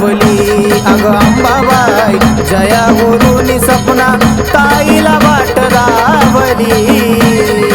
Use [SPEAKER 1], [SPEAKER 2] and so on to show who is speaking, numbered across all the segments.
[SPEAKER 1] बोली अग अंबाबाई जया गुरुनी सपना ताईला वाट दावली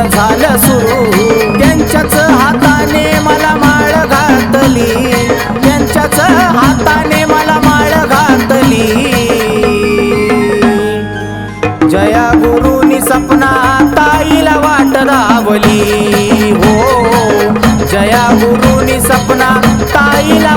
[SPEAKER 1] निर्माण झालं सुरू. त्यांच्याच हाताने मला माळ घातली. त्यांच्याच हाताने मला माळ घातली. जया गुरुनी सपना ताईला वाट रावली हो जया गुरुनी सपना ताईला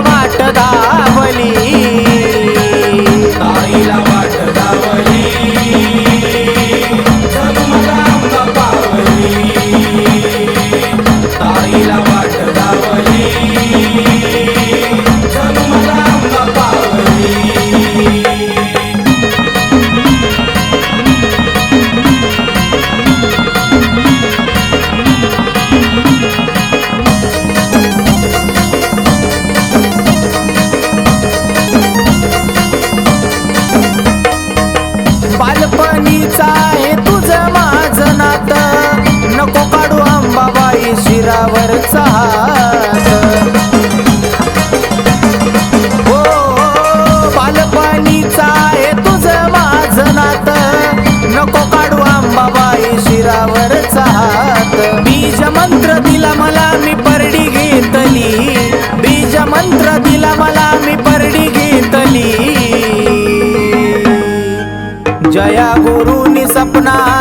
[SPEAKER 1] अपना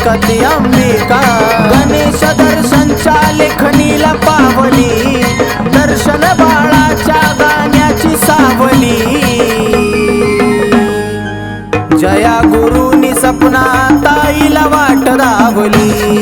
[SPEAKER 1] कती अंबिका? गणेश दर्शनच्या लेखणीला पावली. दर्शन बाळाच्या गाण्याची सावली. जया गुरुनी सपना ताईला वाट दावली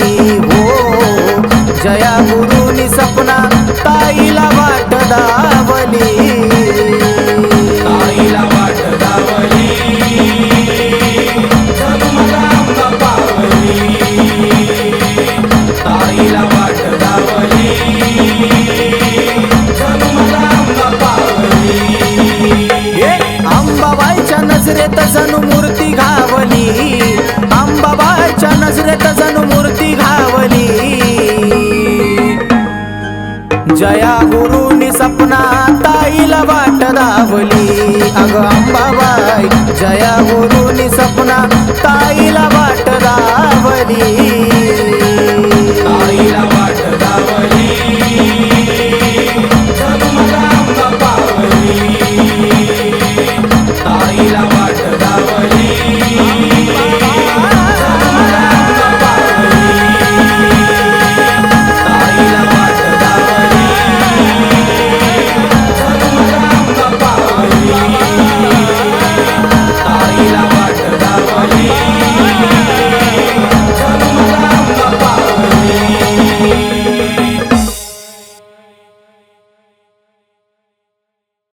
[SPEAKER 1] पुन्हा ताईला वाट दावली अग अंबाबाई जया गुरुनी सपना ताईला वाट दावली